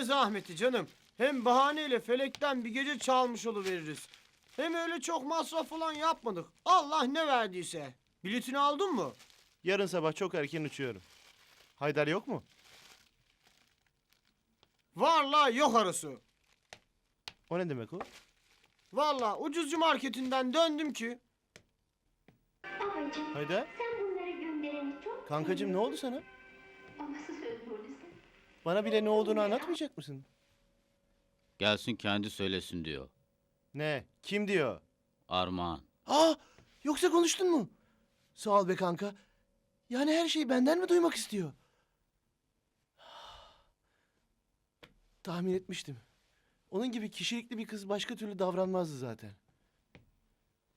Ne zahmeti canım. Hem bahaneyle felekten bir gece çalmış veririz. Hem öyle çok masraf falan yapmadık. Allah ne verdiyse. Biletini aldın mı? Yarın sabah çok erken uçuyorum. Haydar yok mu? Vallahi yok arası. O ne demek o? Vallahi ucuzcu marketinden döndüm ki. Babacığım Haydar? sen bunları göndereni çok Kankacığım ne oldu sana? Bana bile ne olduğunu anlatmayacak mısın? Gelsin kendi söylesin diyor. Ne? Kim diyor? Armağan. Aa, yoksa konuştun mu? Sağ ol be kanka. Yani her şeyi benden mi duymak istiyor? Tahmin etmiştim. Onun gibi kişilikli bir kız başka türlü davranmazdı zaten.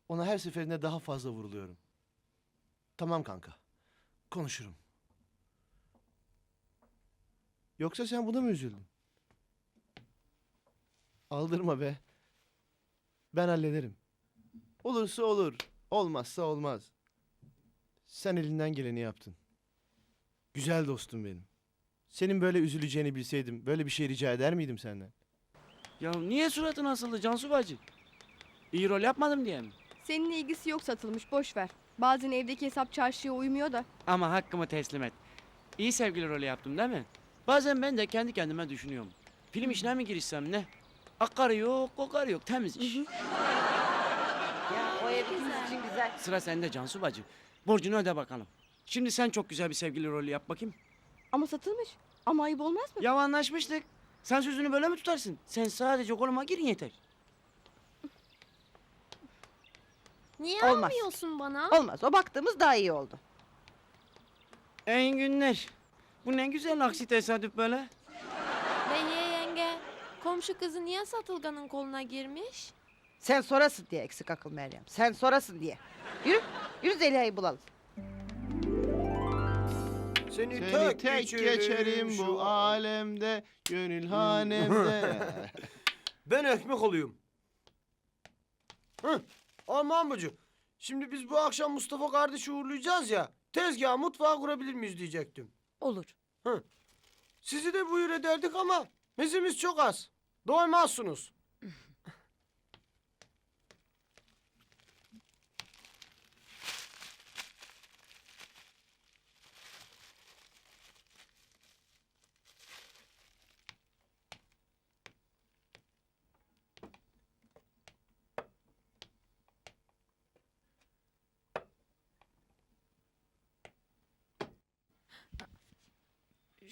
Ona her seferinde daha fazla vuruluyorum. Tamam kanka. Konuşurum. Yoksa sen buna mı üzüldün? Aldırma be. Ben hallederim. Olursa olur, olmazsa olmaz. Sen elinden geleni yaptın. Güzel dostum benim. Senin böyle üzüleceğini bilseydim böyle bir şey rica eder miydim senden? Ya niye suratın asıldı Cansu bacı? İyi rol yapmadım diye mi? Seninle ilgisi yok satılmış boş ver. Bazen evdeki hesap çarşıya uymuyor da. Ama hakkımı teslim et. İyi sevgili rolü yaptım değil mi? Bazen ben de kendi kendime düşünüyorum. Film işine mi girişsem ne? Akarı yok, kokarı yok. Temiz iş. Ya o ev ikimiz için güzel. Sıra sende Cansu bacı. Borcunu öde bakalım. Şimdi sen çok güzel bir sevgili rolü yap bakayım. Ama satılmış. Ama ayıp olmaz mı? Ya anlaşmıştık. Sen sözünü böyle mi tutarsın? Sen sadece koluma girin yeter. Niye Olmaz. almıyorsun bana? Olmaz. O baktığımız daha iyi oldu. En günler. Bu ne güzel aksi tesadüf böyle. Behiye yenge, komşu kızı niye Satılgan'ın koluna girmiş? Sen sorasın diye eksik akıl Meryem. Sen sorasın diye. Yürü. Yürü Zeliha'yı bulalım. Seni, Seni tek geçerim şu bu an. alemde, gönül hanemde. Ben ekmek olayım. Hı. Aman bacı. Şimdi biz bu akşam Mustafa kardeşi uğurlayacağız ya. Tezgah mutfağı kurabilir miyiz diyecektim. Olur. Sizi de buyur ederdik ama mezimiz çok az. Doymazsınız.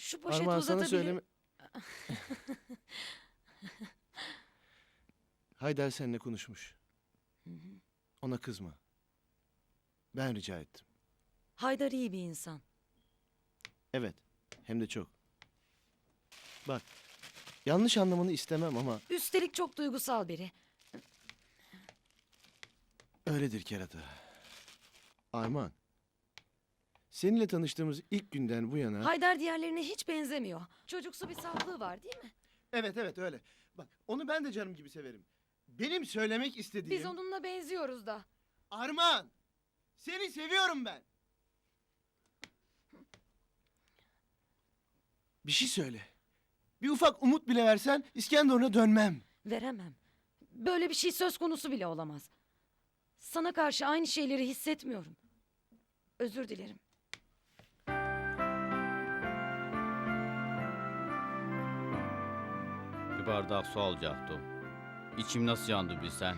Şu poşeti Armağan sana uzatabilir... söyleme... Haydar seninle konuşmuş. Ona kızma. Ben rica ettim. Haydar iyi bir insan. Evet, hem de çok. Bak, yanlış anlamanı istemem ama Üstelik çok duygusal biri. öyledir kerata. Armağan, seninle tanıştığımız ilk günden bu yana... Haydar diğerlerine hiç benzemiyor. Çocuksu bir saflığı var değil mi? Evet evet öyle. Bak onu ben de canım gibi severim. Benim söylemek istediğim... Biz onunla benziyoruz da. Armağan! Seni seviyorum ben. Bir şey söyle. Bir ufak umut bile versen İskenderun'a dönmem. Veremem. Böyle bir şey söz konusu bile olamaz. Sana karşı aynı şeyleri hissetmiyorum. Özür dilerim. Bir bardak su alacaktım. İçim nasıl yandı bilsen.